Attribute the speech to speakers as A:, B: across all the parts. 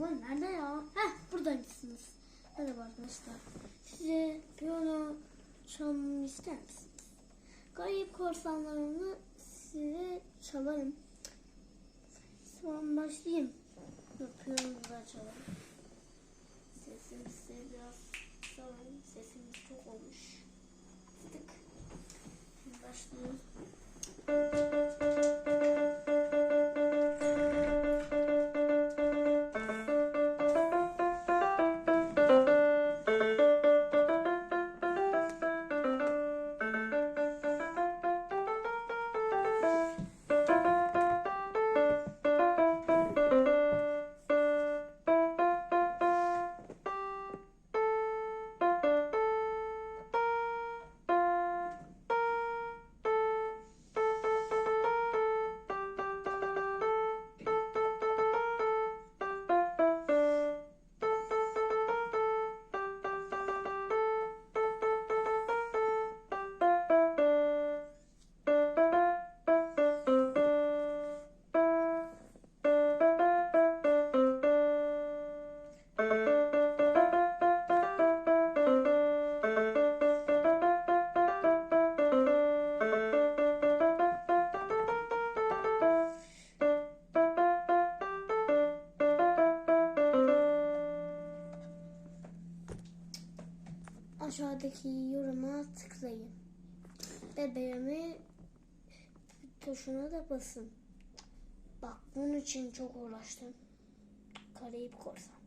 A: Ulan nerede ya? Heh buradaymışsınız. Merhaba arkadaşlar. Size piyano çalmamı ister misiniz? Kayıp korsanlarını size çalarım. Sonra başlayayım. Yapıyorum da çalarım. Sesim size biraz sorun. Sesimiz çok olmuş. Aşağıdaki yoruma tıklayın. Ve beğeni tuşuna da basın. Bak bunun için çok uğraştım. Karayip korsan.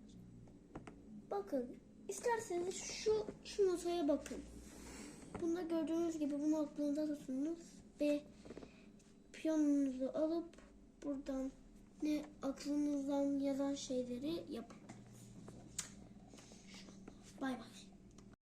A: Bakın isterseniz şu şu notaya bakın. Bunda gördüğünüz gibi bunu aklınıza tutunuz ve piyanonuzu alıp buradan ne aklınızdan yazan şeyleri yapın.